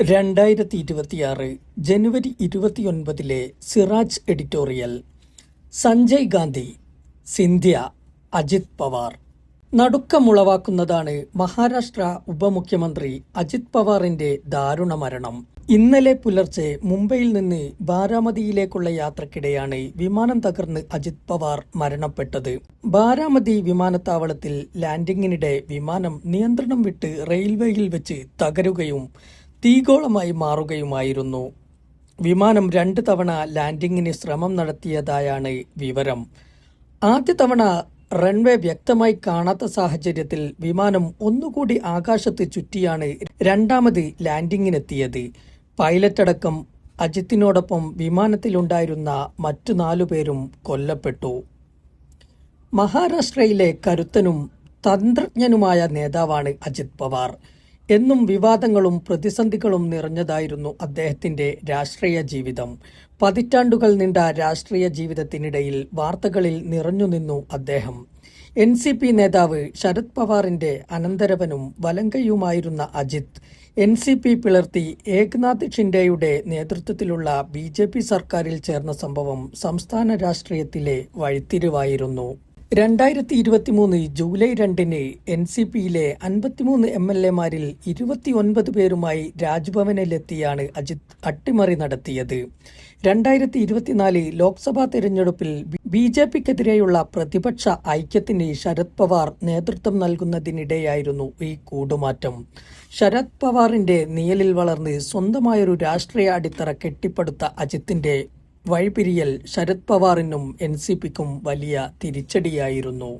രണ്ടായിരത്തി ഇരുപത്തിയാറ് ജനുവരി ഇരുപത്തിയൊൻപതിലെ സിറാജ് എഡിറ്റോറിയൽ. സഞ്ജയ് ഗാന്ധി സിന്ധ്യ അജിത് പവാർ. നടുക്കമുളവാക്കുന്നതാണ് മഹാരാഷ്ട്ര ഉപമുഖ്യമന്ത്രി അജിത് പവാറിന്റെ ദാരുണ മരണം ഇന്നലെ പുലർച്ചെ മുംബൈയിൽ നിന്ന് ബാരാമതിയിലേക്കുള്ള യാത്രക്കിടെയാണ് വിമാനം തകർന്ന് അജിത് പവാർ മരണപ്പെട്ടത്. ബാരാമതി വിമാനത്താവളത്തിൽ ലാൻഡിങ്ങിനിടെ വിമാനം നിയന്ത്രണം വിട്ട് റെയിൽവേയിൽ വെച്ച് തകരുകയും തീഗോളമായി മാറുകയുമായിരുന്നു. വിമാനം രണ്ട് തവണ ലാൻഡിങ്ങിന് ശ്രമം നടത്തിയതായാണ് വിവരം. ആദ്യ തവണ റൺവേ വ്യക്തമായി കാണാത്ത സാഹചര്യത്തിൽ വിമാനം ഒന്നുകൂടി ആകാശത്ത് ചുറ്റിയാണ് രണ്ടാമത് ലാൻഡിങ്ങിനെത്തിയത്. പൈലറ്റ് അടക്കം അജിത്തിനോടൊപ്പം വിമാനത്തിലുണ്ടായിരുന്ന മറ്റു നാലു പേരും കൊല്ലപ്പെട്ടു. മഹാരാഷ്ട്രയിലെ കരുത്തനും തന്ത്രജ്ഞനുമായ നേതാവാണ് അജിത് പവാർ. എന്നും വിവാദങ്ങളും പ്രതിസന്ധികളും നിറഞ്ഞതായിരുന്നു അദ്ദേഹത്തിന്റെ രാഷ്ട്രീയ ജീവിതം. പതിറ്റാണ്ടുകൾ നീണ്ട രാഷ്ട്രീയ ജീവിതത്തിനിടയിൽ വാർത്തകളിൽ നിറഞ്ഞുനിന്നു അദ്ദേഹം. എൻ സി പി നേതാവ് ശരത് പവാറിന്റെ അനന്തരവനും വലങ്കയുമായിരുന്ന അജിത് എൻ സി പി പിളർത്തി ഏക്നാഥ് ഷിൻഡെയുടെ നേതൃത്വത്തിലുള്ള ബി ജെ പി സർക്കാരിൽ ചേർന്ന സംഭവം സംസ്ഥാന രാഷ്ട്രീയത്തിലെ വഴിത്തിരിവായിരുന്നു. രണ്ടായിരത്തി ഇരുപത്തി മൂന്ന് ജൂലൈ രണ്ടിന് എൻ സി പിയിലെ അൻപത്തിമൂന്ന് എം എൽ എമാരിൽ ഇരുപത്തിയൊൻപത് പേരുമായി രാജ്ഭവനിലെത്തിയാണ് അജിത് അട്ടിമറി നടത്തിയത്. രണ്ടായിരത്തി ഇരുപത്തിനാല് ലോക്സഭാ തെരഞ്ഞെടുപ്പിൽ ബി ജെ പിക്കെതിരെയുള്ള പ്രതിപക്ഷ ഐക്യത്തിന് ശരത് പവാർ നേതൃത്വം നൽകുന്നതിനിടെയായിരുന്നു ഈ കൂടുമാറ്റം. ശരത് പവാറിന്റെ നിയലിൽ വളർന്ന് സ്വന്തമായൊരു രാഷ്ട്രീയ അടിത്തറ കെട്ടിപ്പടുത്ത അജിത്തിന്റെ വഴിപിരിയൽ ശരത് പവാറിനും എൻ സി പിക്കും വലിയ തിരിച്ചടിയായിരുന്നു.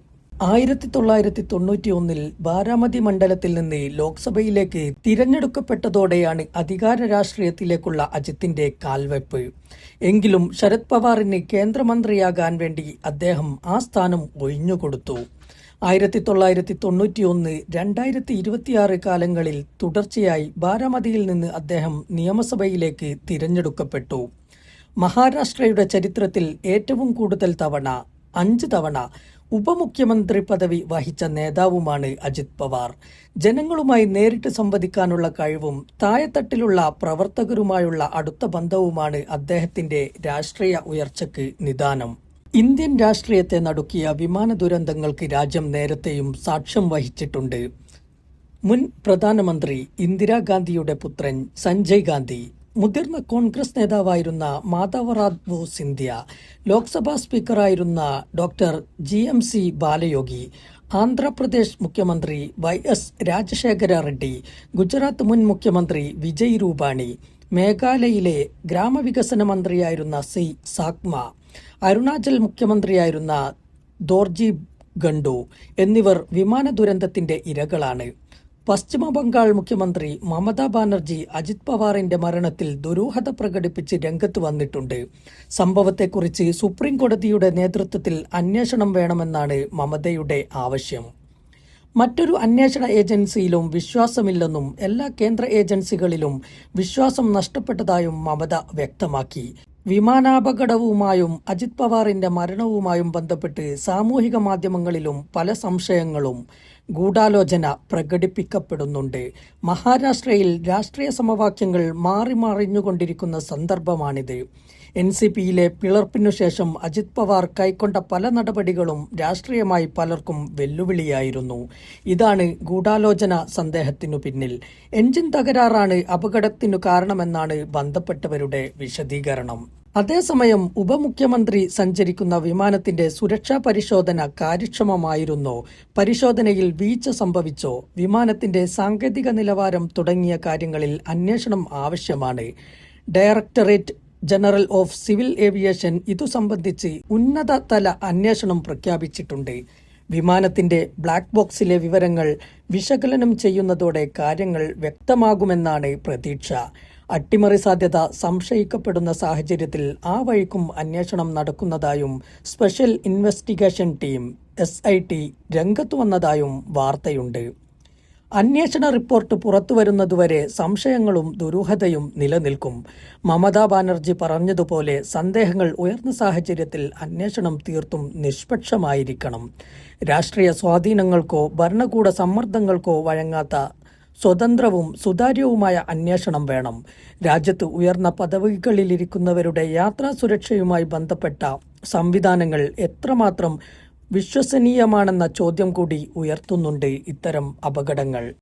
ആയിരത്തി തൊള്ളായിരത്തി തൊണ്ണൂറ്റി ഒന്നിൽ ബാരാമതി മണ്ഡലത്തിൽ നിന്ന് ലോക്സഭയിലേക്ക് തിരഞ്ഞെടുക്കപ്പെട്ടതോടെയാണ് അധികാര രാഷ്ട്രീയത്തിലേക്കുള്ള അജിത്തിന്റെ കാൽവെപ്പ്. എങ്കിലും ശരത് പവാറിന് കേന്ദ്രമന്ത്രിയാകാൻ വേണ്ടി അദ്ദേഹം ആ സ്ഥാനം ഒഴിഞ്ഞുകൊടുത്തു. ആയിരത്തി തൊള്ളായിരത്തി തൊണ്ണൂറ്റി ഒന്ന് രണ്ടായിരത്തി ഇരുപത്തിയാറ് കാലങ്ങളിൽ തുടർച്ചയായി ബാരാമതിയിൽ നിന്ന് അദ്ദേഹം നിയമസഭയിലേക്ക് തിരഞ്ഞെടുക്കപ്പെട്ടു. മഹാരാഷ്ട്രയുടെ ചരിത്രത്തിൽ ഏറ്റവും കൂടുതൽ തവണ അഞ്ച് തവണ ഉപമുഖ്യമന്ത്രി പദവി വഹിച്ച നേതാവുമാണ് അജിത് പവാർ. ജനങ്ങളുമായി നേരിട്ട് സംവദിക്കാനുള്ള കഴിവും താഴെത്തട്ടിലുള്ള പ്രവർത്തകരുമായുള്ള അടുത്ത ബന്ധവുമാണ് അദ്ദേഹത്തിന്റെ രാഷ്ട്രീയ ഉയർച്ചയ്ക്ക് നിദാനം. ഇന്ത്യൻ രാഷ്ട്രീയത്തെ നടുക്കിയ വിമാന ദുരന്തങ്ങൾക്ക് രാജ്യം നേരത്തെയും സാക്ഷ്യം വഹിച്ചിട്ടുണ്ട്. മുൻ പ്രധാനമന്ത്രി ഇന്ദിരാഗാന്ധിയുടെ പുത്രൻ സഞ്ജയ് ഗാന്ധി. മുതിർന്ന കോൺഗ്രസ് നേതാവായിരുന്ന Madhavrao Scindia Lok Sabha സ്പീക്കറായിരുന്ന doctor G M C Balayogi Andhra Pradesh മുഖ്യമന്ത്രി വൈ എസ് രാജശേഖര റെഡ്ഡി ഗുജറാത്ത് മുൻ മുഖ്യമന്ത്രി വിജയ് രൂപാണി മേഘാലയയിലെ ഗ്രാമവികസന മന്ത്രിയായിരുന്ന സി സാക്മ അരുണാചൽ മുഖ്യമന്ത്രിയായിരുന്ന ദോർജി ഗണ്ടു എന്നിവർ വിമാന ദുരന്തത്തിന്റെ ഇരകളാണ്. പശ്ചിമ ബംഗാൾ മുഖ്യമന്ത്രി മമതാ ബാനർജി അജിത് പവാറിന്റെ മരണത്തിൽ ദുരൂഹത പ്രകടിപ്പിച്ച് രംഗത്ത് വന്നിട്ടുണ്ട്. സംഭവത്തെക്കുറിച്ച് സുപ്രീം കോടതിയുടെ നേതൃത്വത്തിൽ അന്വേഷണം വേണമെന്നാണ് മമതയുടെ ആവശ്യം. മറ്റൊരു അന്വേഷണ ഏജൻസിയിലും വിശ്വാസമില്ലെന്നും എല്ലാ കേന്ദ്ര ഏജൻസികളിലും വിശ്വാസം നഷ്ടപ്പെട്ടതായും മമത വ്യക്തമാക്കി. വിമാനാപകടവുമായും അജിത് പവാറിന്റെ മരണവുമായും ബന്ധപ്പെട്ട് സാമൂഹിക മാധ്യമങ്ങളിലും പല സംശയങ്ങളും ഗൂഢാലോചന പ്രകടിപ്പിക്കപ്പെടുന്നുണ്ട്. മഹാരാഷ്ട്രയിൽ രാഷ്ട്രീയ സമവാക്യങ്ങൾ മാറി മറിഞ്ഞുകൊണ്ടിരിക്കുന്ന സന്ദർഭമാണിത്. എൻ സി പിയിലെ പിളർപ്പിനു ശേഷം അജിത് പവാർ കൈക്കൊണ്ട പല നടപടികളും രാഷ്ട്രീയമായി പലർക്കും വെല്ലുവിളിയായിരുന്നു. ഇതാണ് ഗൂഢാലോചന സന്ദേഹത്തിനു പിന്നിൽ. എഞ്ചിൻ തകരാറാണ് അപകടത്തിനു കാരണമെന്നാണ് ബന്ധപ്പെട്ടവരുടെ വിശദീകരണം. അതേസമയം ഉപമുഖ്യമന്ത്രി സഞ്ചരിക്കുന്ന വിമാനത്തിന്റെ സുരക്ഷാ പരിശോധന കാര്യക്ഷമമായിരുന്നോ. പരിശോധനയിൽ വീഴ്ച സംഭവിച്ചോ? വിമാനത്തിന്റെ സാങ്കേതിക നിലവാരം തുടങ്ങിയ കാര്യങ്ങളിൽ അന്വേഷണം ആവശ്യമാണ്. Directorate general of civil aviation ഇതു സംബന്ധിച്ച് ഉന്നതതല അന്വേഷണം പ്രഖ്യാപിച്ചിട്ടുണ്ട്. വിമാനത്തിന്റെ ബ്ലാക്ക് ബോക്സിലെ വിവരങ്ങൾ വിശകലനം ചെയ്യുന്നതോടെ കാര്യങ്ങൾ വ്യക്തമാകുമെന്നാണ് പ്രതീക്ഷ. അട്ടിമറി സാധ്യത സംശയിക്കപ്പെടുന്ന സാഹചര്യത്തിൽ ആ വഴിക്കും അന്വേഷണം നടക്കുന്നതായും special investigation team S I T രംഗത്തു വന്നതായും വാർത്തയുണ്ട്. അന്വേഷണ റിപ്പോർട്ട് പുറത്തുവരുന്നതുവരെ സംശയങ്ങളും ദുരൂഹതയും നിലനിൽക്കും. മമതാ ബാനർജി പറഞ്ഞതുപോലെ സന്ദേഹങ്ങൾ ഉയർന്ന സാഹചര്യത്തിൽ അന്വേഷണം തീർത്തും നിഷ്പക്ഷമായിരിക്കണം. രാഷ്ട്രീയ സ്വാധീനങ്ങൾക്കോ ഭരണകൂട സമ്മർദ്ദങ്ങൾക്കോ വഴങ്ങാത്ത സ്വതന്ത്രവും സുതാര്യവുമായ അന്വേഷണം വേണം. രാജ്യത്ത് ഉയർന്ന പദവികളിലിരിക്കുന്നവരുടെ യാത്രാ സുരക്ഷയുമായി ബന്ധപ്പെട്ട സംവിധാനങ്ങൾ എത്രമാത്രം വിശ്വസനീയമാണെന്ന ചോദ്യം കൂടി ഉയർത്തുന്നുണ്ട് ഇത്തരം അപകടങ്ങൾ.